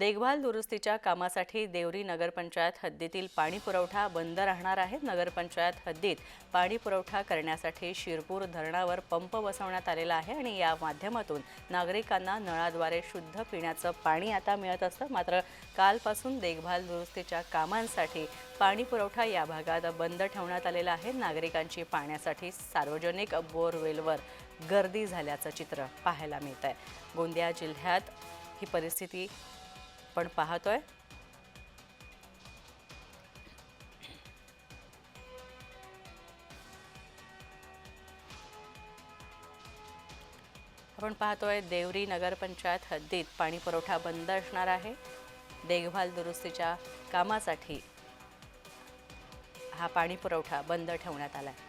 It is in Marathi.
देखभाल दुरुस्तीच्या कामासाठी देवरी नगरपंचायत हद्दीतील पाणी पुरवठा बंद राहणार आहे. नगरपंचायत हद्दीत पाणी पुरवठा करण्यासाठी शिरपूर धरणावर पंप बसवण्यात आलेला आहे आणि या माध्यमातून नागरिकांना नळाद्वारे शुद्ध पिण्याचं पाणी आता मिळत असतं. मात्र कालपासून देखभाल दुरुस्तीच्या कामांसाठी पाणी पुरवठा या भागात बंद ठेवण्यात आलेला आहे. नागरिकांची पाण्यासाठी सार्वजनिक बोरवेलवर गर्दी झाल्याचं चित्र पाहायला मिळत आहे गोंदिया जिल्ह्यात ही परिस्थिती आपण पाहतोय. आपण पाहतोय देवरी नगरपंचायत हद्दीत पाणी पुरवठा बंद असणार आहे. देखभाल दुरुस्तीच्या कामासाठी हा पाणी पुरवठा बंद ठेवण्यात आला आहे